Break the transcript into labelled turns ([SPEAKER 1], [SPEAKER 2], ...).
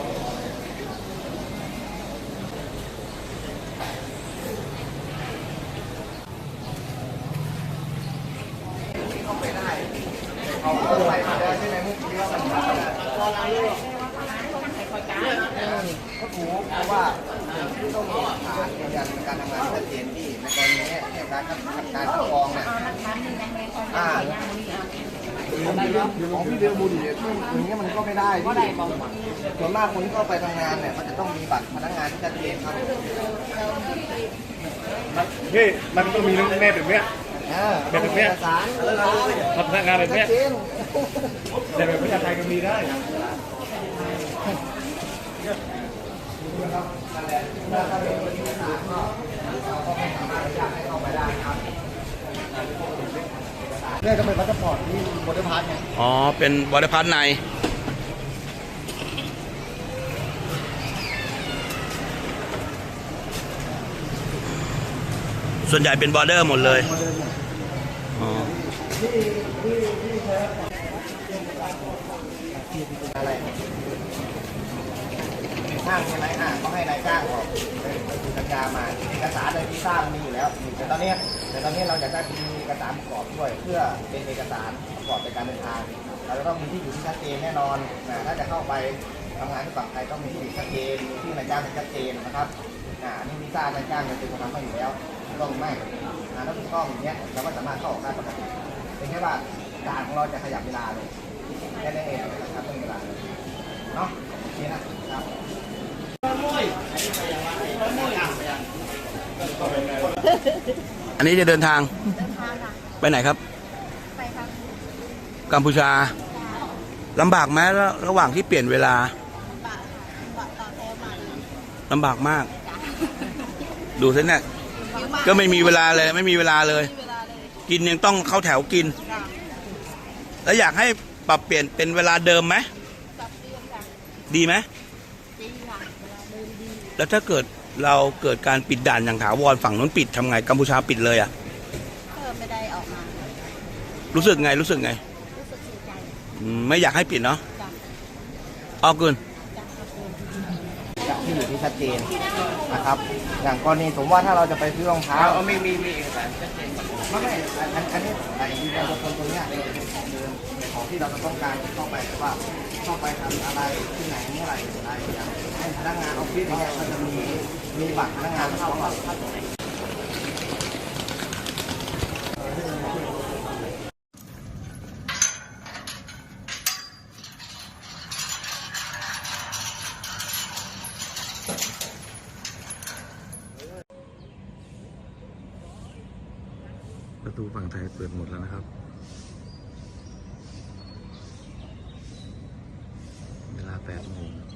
[SPEAKER 1] กที่ว่ามันมาได้ก็ถูกเพราะว่าที่ต้องมีฐานยืนยันการทำงานที่ชัดเจนที่ในกรณีนี้เนี่ยการการการคัดกรองเนี่ยอ่า ของพี่เดือบุญเนี่ยอย่างเงี้ยมันก็ไม่ได้ที่ส่วนมากคนที่เข้าไปทำงานเนี่ยมันจะต้องมีบัตรพนักงานที่ชัดเจนครับ
[SPEAKER 2] พี่มันต้องมีแม่แบบเนี้ย
[SPEAKER 1] อ่า
[SPEAKER 2] แบบเนี้ยทำพนักงานแบบเนี้ยแต่แบบประชาไทยก็มีได้
[SPEAKER 1] เนี่ยก็เป็นพาสปอร์ตที่บอดี้พาสไง
[SPEAKER 3] อ๋อ เป็นบริพัตในส่วนใหญ่เป็นบอร์เดอร์หมดเลยอ๋อ
[SPEAKER 1] ข้างใช่ไหมอ่าก็ให้นายจ้างออกดูสัญญามาเอกสารในวีซ่ามันมีอยู่แล้วแต่ตอนเนี้ยแต่ตอนนี้เราอยากได้มีเอกสารประกอบด้วย เพื่อเป็นเอกสารประกอบในการเดินทางเราจะต้องมีที่อยู่ที่ชัดเจนแน่นอนนะถ้าจะเข้าไปทำงานที่ฝั่งไทยต้องมีที่อยู่ชัดเจนมีที่นายจ้างชัดเจนนะครับอ่านี่วีซ่านายจ้างจะเป็นคนทำให้อยู่แล้วต้องไม่อ่าถ้าถูกต้องอย่างเงี้ยเราก็สามารถเข้าออกได้ปกติเป็นแค่ว่าด่านของเราจะขยับเวลาเลยแค่นั้นเองนะครับเรื่องเวลาเลยเนาะโอเคนะครับ
[SPEAKER 3] อันนี้จะเดินทาง
[SPEAKER 4] เดินทางค่ะ
[SPEAKER 3] ไปไหนครับ
[SPEAKER 4] ไปครับ
[SPEAKER 3] กัมพูชาลำบากไหมระระหว่างที่เปลี่ยนเวลา
[SPEAKER 4] บาทค่ะบาทต่อแถวมาเลย
[SPEAKER 3] ลำบากมาก ดูสิเนี่ย
[SPEAKER 4] เยอะมาก
[SPEAKER 3] ก็ไม่มีเวลาเลยไม่มีเวลาเลย
[SPEAKER 4] ไม่มีเวลาเลย
[SPEAKER 3] กินยังต้องเข้าแถวกิน
[SPEAKER 4] ค่ะ
[SPEAKER 3] แล้วอยากให้ปรับเปลี่ยนเป็นเวลาเดิมไหม
[SPEAKER 4] สับเดือนค่ะ
[SPEAKER 3] ดีไหม
[SPEAKER 4] ดีค่ะเวลาเดินดี
[SPEAKER 3] แล้วถ้าเกิด เราเกิดการปิดด่านอย่างถาวรฝั่งนู้นปิดทำไงกัมพูชาปิดเลยอะ
[SPEAKER 4] เพิ่มไม่ได้ออกมา
[SPEAKER 3] รู้สึกไงรู้สึกไง
[SPEAKER 4] รู้สึกเสียใจ
[SPEAKER 3] อืมไม่อยากให้ปิดเนาะ
[SPEAKER 4] จัง
[SPEAKER 3] ออกเกิน
[SPEAKER 4] จังครับผม
[SPEAKER 1] ที่อยู่ที่ชัดเจนนะครับอย่างกรณีสมมติว่าถ้าเราจะไปซื้อรองเท้า
[SPEAKER 2] เอามีมีมีเอกสารชัดเจน
[SPEAKER 1] ไม่ไม่อันอันอันนี้ไอ้ยืนยันตัวตนตรงเนี้ยเป็นของเดิมของที่เราจะต้องการเข้าไปแต่ว่าเข้าไปทำอะไรที่ไหนเมื่อไหร่อะไรอย่างให้พนักงานออฟฟิศเนี่ยเขาจะมี มีบัตรพนักงานเข้าเข้าเข้าตรงไหน
[SPEAKER 3] ประตูฝั่งไทยเปิดหมดแล้วนะครับ เวลา8โมง